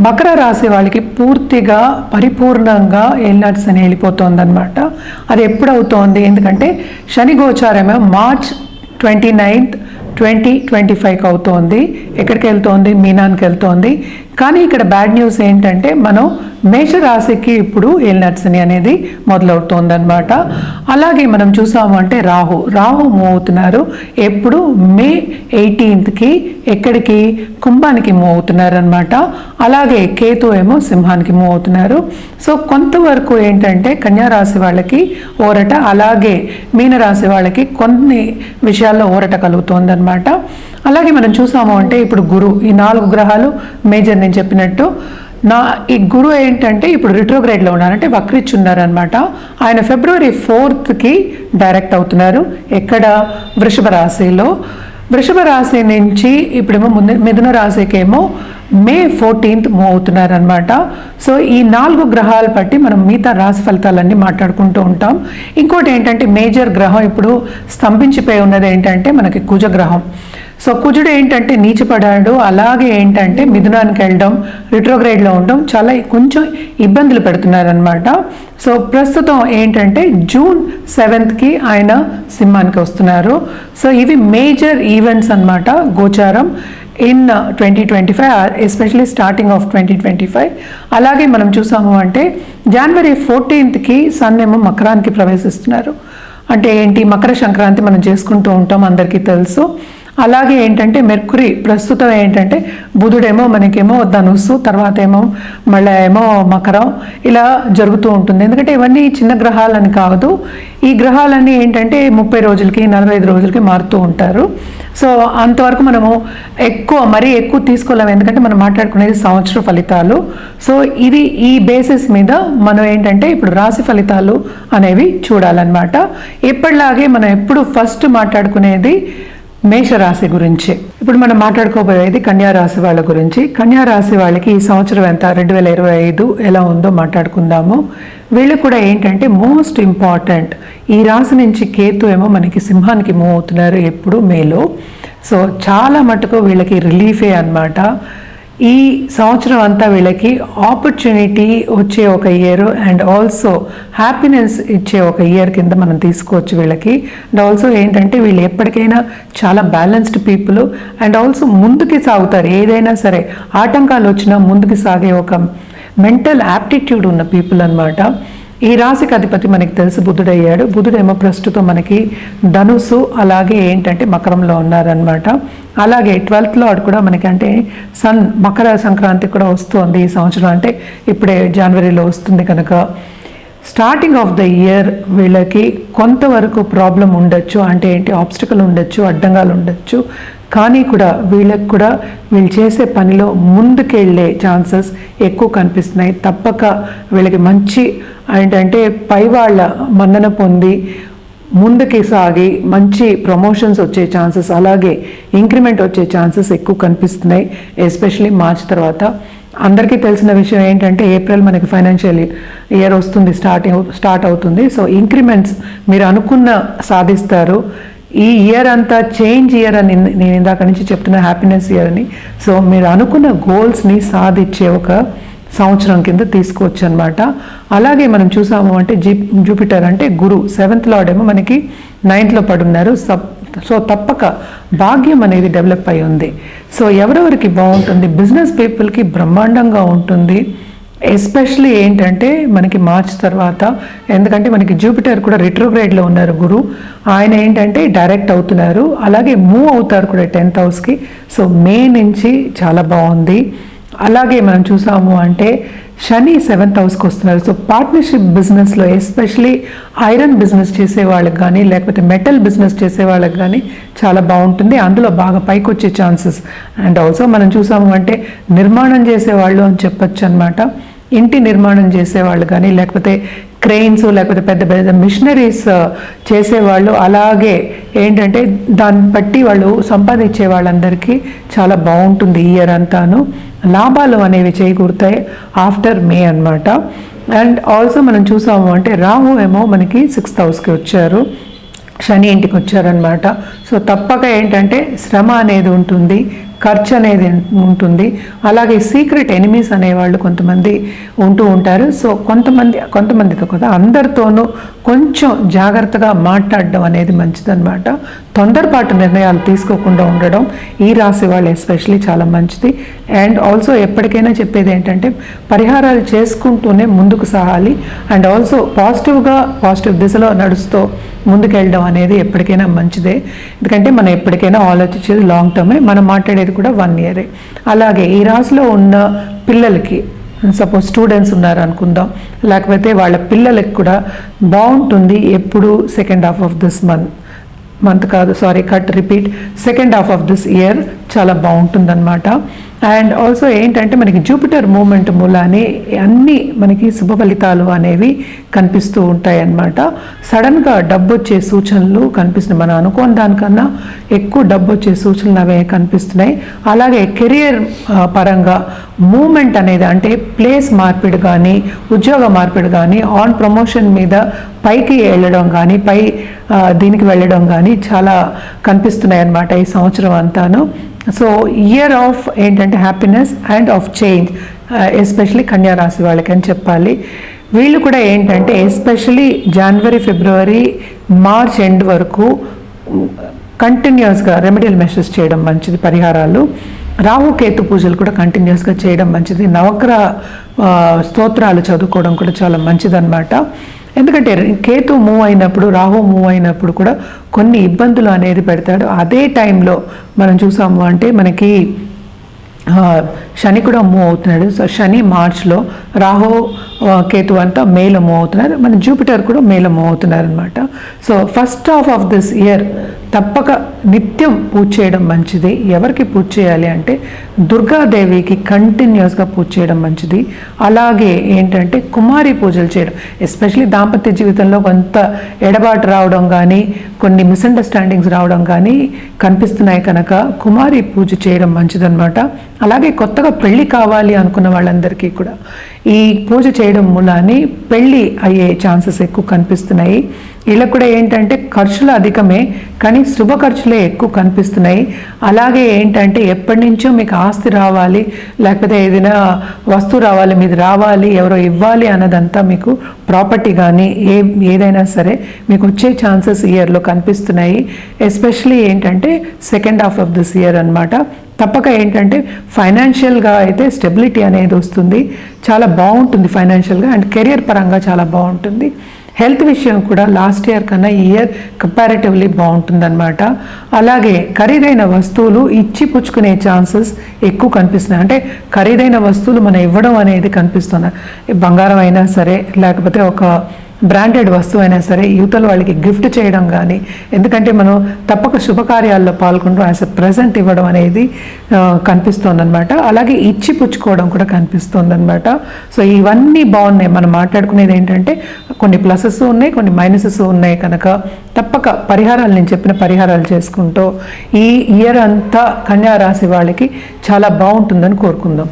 మకర రాశి వాళ్ళకి పూర్తిగా పరిపూర్ణంగా ఎల్నట్స్ అని వెళ్ళిపోతుంది అనమాట అది ఎప్పుడు అవుతోంది ఎందుకంటే Shani గోచారమే March twenty ninth twenty twenty ఫైవ్కి అవుతోంది. ఎక్కడికి వెళ్తోంది? మీనాన్కి వెళ్తోంది. కానీ ఇక్కడ బ్యాడ్ న్యూస్ ఏంటంటే మనం మేషరాశికి ఇప్పుడు ఏలినట్సని అనేది మొదలవుతోందనమాట అలాగే మనం చూసాము అంటే రాహు. రాహు మూవ్ అవుతున్నారు. ఎప్పుడు మే ఎయిటీన్త్కి ఎక్కడికి? కుంభానికి మూవ్ అవుతున్నారనమాట అలాగే కేతు ఏమో సింహానికి మూవ్ అవుతున్నారు. సో కొంతవరకు ఏంటంటే కన్యా రాశి వాళ్ళకి ఊరట అలాగే మీనరాశి వాళ్ళకి కొన్ని విషయాల్లో ఊరట కలుగుతోందనమాట అలాగే మనం చూసాము అంటే ఇప్పుడు గురు ఈ నాలుగు గ్రహాలు మేజర్ నేను చెప్పినట్టు. నా ఈ గురు ఏంటంటే ఇప్పుడు రిట్రోగ్రేడ్లో ఉన్నారు అంటే వక్రిచ్చి ఉన్నారనమాట ఆయన ఫిబ్రవరి ఫోర్త్కి డైరెక్ట్ అవుతున్నారు ఎక్కడ? వృషభ రాశిలో. వృషభ రాశి నుంచి ఇప్పుడేమో ముందు మిథున రాశికేమో మే ఫోర్టీన్త్ మూవ్ అవుతున్నారు అనమాట సో ఈ నాలుగు గ్రహాలు బట్టి మనం మిగతా రాశి ఫలితాలన్నీ మాట్లాడుకుంటూ ఉంటాం. ఇంకోటి ఏంటంటే మేజర్ గ్రహం ఇప్పుడు స్తంభించిపోయి ఉన్నది ఏంటంటే మనకి కుజగ్రహం సో కుజుడు ఏంటంటే నీచపడాడు అలాగే ఏంటంటే మిథునానికి వెళ్ళడం రిట్రోగ్రేడ్లో ఉండడం చాలా కొంచెం ఇబ్బందులు పెడుతున్నారనమాట సో ప్రస్తుతం ఏంటంటే జూన్ సెవెంత్కి ఆయన సింహానికి వస్తున్నారు. సో ఇవి మేజర్ ఈవెంట్స్ అన్నమాట గోచారం. In twenty twenty five especially starting of twenty twenty five అలాగే మనం చూసాము అంటే జనవరి ఫోర్టీన్త్కి సన్ ఏమో మకరానికి ప్రవేశిస్తున్నారు. అంటే ఏంటి? మకర సంక్రాంతి మనం చేసుకుంటూ ఉంటాం అందరికీ తెలుసు. అలాగే ఏంటంటే మెర్కురీ ప్రస్తుతం ఏంటంటే బుధుడేమో మనకేమో ధనుస్సు తర్వాత ఏమో మళ్ళీ ఏమో మకరం ఇలా జరుగుతూ ఉంటుంది. ఎందుకంటే ఇవన్నీ చిన్న గ్రహాలని కాదు. ఈ గ్రహాలన్నీ ఏంటంటే ముప్పై రోజులకి నలభై ఐదు రోజులకి మారుతూ ఉంటారు. సో అంతవరకు మనము ఎక్కువ మరీ ఎక్కువ తీసుకోలేము. ఎందుకంటే మనం మాట్లాడుకునేది సంవత్సర ఫలితాలు. సో ఇది ఈ బేసిస్ మీద మనం ఏంటంటే ఇప్పుడు రాశి ఫలితాలు అనేవి చూడాలన్నమాట. ఎప్పటిలాగే మనం ఎప్పుడు ఫస్ట్ మాట్లాడుకునేది మేషరాశి గురించి. ఇప్పుడు మనం మాట్లాడుకోబోయేది కన్యారాశి వాళ్ళ గురించి. కన్యారాశి వాళ్ళకి ఈ సంవత్సరం ఎంత? రెండు వేల ఇరవై ఐదు ఎలా ఉందో మాట్లాడుకుందాము. వీళ్ళు కూడా ఏంటంటే మోస్ట్ ఇంపార్టెంట్. ఈ రాశి నుంచి కేతు ఏమో మనకి సింహానికి మూవ్ అవుతున్నారు ఎప్పుడు మేలో. సో చాలా మటుకు వీళ్ళకి రిలీఫే అన్నమాట. ఈ సంవత్సరం అంతా వీళ్ళకి ఆపర్చునిటీ వచ్చే ఒక ఇయర్ అండ్ ఆల్సో హ్యాపీనెస్ ఇచ్చే ఒక ఇయర్ కింద మనం తీసుకోవచ్చు వీళ్ళకి. అండ్ ఆల్సో ఏంటంటే వీళ్ళు ఎప్పటికైనా చాలా బ్యాలెన్స్డ్ పీపుల్ అండ్ ఆల్సో ముందుకి సాగుతారు. ఏదైనా సరే ఆటంకాలు వచ్చినా ముందుకు సాగే ఒక మెంటల్ యాప్టిట్యూడ్ ఉన్న పీపుల్ అన్నమాట. ఈ రాశికి అధిపతి మనకి తెలుసు బుధుడయ్యాడు. బుధుడేమో ప్రస్తుతం మనకి ధనుసు అలాగే ఏంటంటే మకరంలో ఉన్నారనమాట అలాగే ట్వెల్త్ లార్డ్ కూడా మనకి అంటే సన్ మకర సంక్రాంతి కూడా వస్తుంది ఈ సంవత్సరం. అంటే ఇప్పుడే జనవరిలో వస్తుంది కనుక స్టార్టింగ్ ఆఫ్ ద ఇయర్ వీళ్ళకి కొంతవరకు ప్రాబ్లం ఉండొచ్చు అంటే ఏంటి ఆబ్స్టికల్ ఉండొచ్చు అడ్డంగాలు ఉండొచ్చు. కానీ కూడా వీళ్ళకి కూడా వీళ్ళు చేసే పనిలో ముందుకెళ్ళే ఛాన్సెస్ ఎక్కువ కనిపిస్తున్నాయి. తప్పక వీళ్ళకి మంచి ఏంటంటే పై వాళ్ళ మన్నన పొంది ముందుకి సాగి మంచి ప్రమోషన్స్ వచ్చే ఛాన్సెస్ అలాగే ఇంక్రిమెంట్ వచ్చే ఛాన్సెస్ ఎక్కువ కనిపిస్తున్నాయి ఎస్పెషలీ మార్చ్ తర్వాత. అందరికీ తెలిసిన విషయం ఏంటంటే ఏప్రిల్ మనకి ఫైనాన్షియల్ ఇయర్ వస్తుంది స్టార్టింగ్ స్టార్ట్ అవుతుంది. సో ఇంక్రిమెంట్స్ మీరు అనుకున్న సాధిస్తారు. ఈ ఇయర్ అంతా చేంజ్ ఇయర్ అని నేను ఇందాక నుంచి చెప్తున్న హ్యాపీనెస్ ఇయర్ అని. సో మీరు అనుకున్న గోల్స్ని సాధించే ఒక సంవత్సరం కింద తీసుకోవచ్చు అనమాట అలాగే మనం చూసాము అంటే జీ జూపిటర్ అంటే గురు సెవెంత్ లార్డ్ ఏమో మనకి నైన్త్లో పడున్నారు. సబ్ సో తప్పక భాగ్యం అనేది డెవలప్ అయి ఉంది. సో ఎవరెవరికి బాగుంటుంది? బిజినెస్ పీపుల్కి బ్రహ్మాండంగా ఉంటుంది. ఎస్పెషలీ ఏంటంటే మనకి మార్చ్ తర్వాత ఎందుకంటే మనకి జూపిటర్ కూడా రిట్రోగ్రేడ్లో ఉన్నారు గురు. ఆయన ఏంటంటే డైరెక్ట్ అవుతున్నారు. అలాగే మూవ్ అవుతారు కూడా టెన్త్ హౌస్కి. సో మే నుంచి చాలా బాగుంది. అలాగే మనం చూసాము అంటే శని సెవెంత్ హౌస్కి వస్తున్నారు. సో పార్ట్నర్షిప్ బిజినెస్లో ఎస్పెషలీ ఐరన్ బిజినెస్ చేసే వాళ్ళకి కానీ లేకపోతే మెటల్ బిజినెస్ చేసే వాళ్ళకి కానీ చాలా బాగుంటుంది. అందులో బాగా పైకి వచ్చే ఛాన్సెస్ అండ్ ఆల్సో మనం చూసాము అంటే నిర్మాణం చేసే వాళ్ళు అని చెప్పొచ్చు అనమాట ఇంటి నిర్మాణం చేసేవాళ్ళు కానీ లేకపోతే క్రెయిన్స్ లేకపోతే పెద్ద పెద్ద మిషనరీస్ uh, చేసేవాళ్ళు. అలాగే ఏంటంటే దాన్ని బట్టి వాళ్ళు సంపాదించే వాళ్ళందరికీ చాలా బాగుంటుంది ఇయర్ అంతాను. లాభాలు అనేవి చేకూరుతాయి ఆఫ్టర్ మే అన్నమాట. అండ్ ఆల్సో మనం చూసాము అంటే రాహు ఏమో మనకి సిక్స్త్ హౌస్కి వచ్చారు. శని ఇంటికి వచ్చారనమాట సో తప్పక ఏంటంటే శ్రమ అనేది ఉంటుంది. ఖర్చు అనేది ఉంటుంది. అలాగే సీక్రెట్ ఎనిమీస్ అనేవాళ్ళు కొంతమంది ఉంటూ ఉంటారు. సో కొంతమంది కొంతమందితో కదా అందరితోనూ కొంచెం జాగ్రత్తగా మాట్లాడడం అనేది మంచిదన్నమాట. తొందరపాటు నిర్ణయాలు తీసుకోకుండా ఉండడం ఈ రాశి వాళ్ళు ఎస్పెషలీ చాలా మంచిది. అండ్ ఆల్సో ఎప్పటికైనా చెప్పేది ఏంటంటే పరిహారాలు చేసుకుంటూనే ముందుకు సాగాలి. అండ్ ఆల్సో పాజిటివ్గా పాజిటివ్ దిశలో నడుస్తూ ముందుకెళ్ళడం అనేది ఎప్పటికైనా మంచిదే. ఎందుకంటే మనం ఎప్పటికైనా ఆలోచించేది లాంగ్ టర్మే మనం మాట్లాడేది కూడా వన్ ఇయరే అలాగే ఈ రాశిలో ఉన్న పిల్లలకి సపోజ్ స్టూడెంట్స్ ఉన్నారు అనుకుందాం లేకపోతే వాళ్ళ పిల్లలకి కూడా బాగుంటుంది ఎప్పుడు second half of this month month కాదు sorry cut repeat second half of this year చాలా బాగుంటుందన్నమాట. అండ్ ఆల్సో ఏంటంటే మనకి జూపిటర్ మూమెంట్ మూలానే అన్ని మనకి శుభ ఫలితాలు అనేవి కనిపిస్తూ ఉంటాయి అన్నమాట సడన్గా డబ్బు వచ్చే సూచనలు కనిపిస్తున్నాయి. మనం అనుకోని దానికన్నా ఎక్కువ డబ్బు వచ్చే సూచనలు అవే కనిపిస్తున్నాయి. అలాగే కెరియర్ పరంగా మూమెంట్ అనేది అంటే ప్లేస్ మార్పిడి కానీ ఉద్యోగ మార్పిడి కానీ ఆన్ ప్రమోషన్ మీద పైకి వెళ్ళడం కానీ పై దీనికి వెళ్ళడం కానీ చాలా కనిపిస్తున్నాయి అన్నమాట ఈ సంవత్సరం అంతాను. సో ఇయర్ ఆఫ్ ఏంటంటే happiness and of change especially కన్యా రాశి వాళ్ళకి అని చెప్పాలి. వీళ్ళు కూడా ఏంటంటే ఎస్పెషలీ జనవరి ఫిబ్రవరి మార్చ్ ఎండ్ వరకు కంటిన్యూస్గా రెమెడియల్ మెషర్స్ చేయడం మంచిది పరిహారాలు. రాహు కేతు పూజలు కూడా కంటిన్యూస్గా చేయడం మంచిది. నవగ్రహ స్తోత్రాలు చదువుకోవడం కూడా చాలా మంచిదన్నమాట. ఎందుకంటే కేతు మూవ్ అయినప్పుడు రాహు మూవ్ అయినప్పుడు కూడా కొన్ని ఇబ్బందులు అనేది పెడతాడు. అదే టైంలో మనం చూసాము అంటే మనకి శని కూడా మూవ్ అవుతున్నాడు. సో శని మార్చ్లో రాహు కేతు అంతా మేలో మూవ్ అవుతున్నారు. మన జూపిటర్ కూడా మేలో మూవ్ అవుతున్నారు అనమాట so first half of this year తప్పక నిత్యం పూజ చేయడం మంచిది. ఎవరికి పూజ చేయాలి అంటే దుర్గాదేవికి కంటిన్యూస్గా పూజ చేయడం మంచిది. అలాగే ఏంటంటే కుమారి పూజలు చేయడం ఎస్పెషలీ దాంపత్య జీవితంలో కొంత ఎడబాటు రావడం కానీ కొన్ని మిస్అండర్స్టాండింగ్స్ రావడం కానీ కనిపిస్తున్నాయి కనుక కుమారి పూజ చేయడం మంచిదన్నమాట. అలాగే కొత్తగా పెళ్ళి కావాలి అనుకున్న వాళ్ళందరికీ కూడా ఈ పూజ చేయడం మూలాన్ని పెళ్ళి అయ్యే ఛాన్సెస్ ఎక్కువ కనిపిస్తున్నాయి. ఇలా కూడా ఏంటంటే ఖర్చులు అధికమే కానీ శుభ ఖర్చులే ఎక్కువ కనిపిస్తున్నాయి. అలాగే ఏంటంటే ఎప్పటి నుంచో మీకు ఆస్తి రావాలి లేకపోతే ఏదైనా వస్తువు రావాలి మీది రావాలి ఎవరో ఇవ్వాలి అన్నదంతా మీకు ప్రాపర్టీ కానీ ఏ ఏదైనా సరే మీకు వచ్చే ఛాన్సెస్ ఇయర్లో కనిపిస్తున్నాయి. ఎస్పెషలీ ఏంటంటే second half of this year అన్నమాట. తప్పక ఏంటంటే ఫైనాన్షియల్గా అయితే స్టెబిలిటీ అనేది వస్తుంది. చాలా బాగుంటుంది ఫైనాన్షియల్గా అండ్ కెరియర్ పరంగా చాలా బాగుంటుంది. హెల్త్ విషయం కూడా లాస్ట్ ఇయర్ కన్నా ఈ ఇయర్ కంపారిటివ్లీ బాగుంటుందన్నమాట. అలాగే ఖరీదైన వస్తువులు ఇచ్చి పుచ్చుకునే ఛాన్సెస్ ఎక్కువ కనిపిస్తున్నాయి. అంటే ఖరీదైన వస్తువులు మనం ఇవ్వడం అనేది కనిపిస్తున్నాయి బంగారం అయినా సరే లేకపోతే ఒక బ్రాండెడ్ వస్తువు అయినా సరే యువతల వాళ్ళకి గిఫ్ట్ చేయడం కానీ ఎందుకంటే మనం తప్పక శుభకార్యాల్లో పాల్గొనడం యాజ్ ఎ ప్రజెంట్ ఇవ్వడం అనేది కనిపిస్తోందనమాట అలాగే ఇచ్చి పుచ్చుకోవడం కూడా కనిపిస్తోందనమాట సో ఇవన్నీ బాగున్నాయి. మనం మాట్లాడుకునేది ఏంటంటే కొన్ని ప్లసెస్ ఉన్నాయి కొన్ని మైనసెస్ ఉన్నాయి కనుక తప్పక పరిహారాలు నేను చెప్పిన పరిహారాలు చేసుకుంటూ ఈ ఇయర్ అంతా కన్యా రాశి వాళ్ళకి చాలా బాగుంటుందని కోరుకుందాం.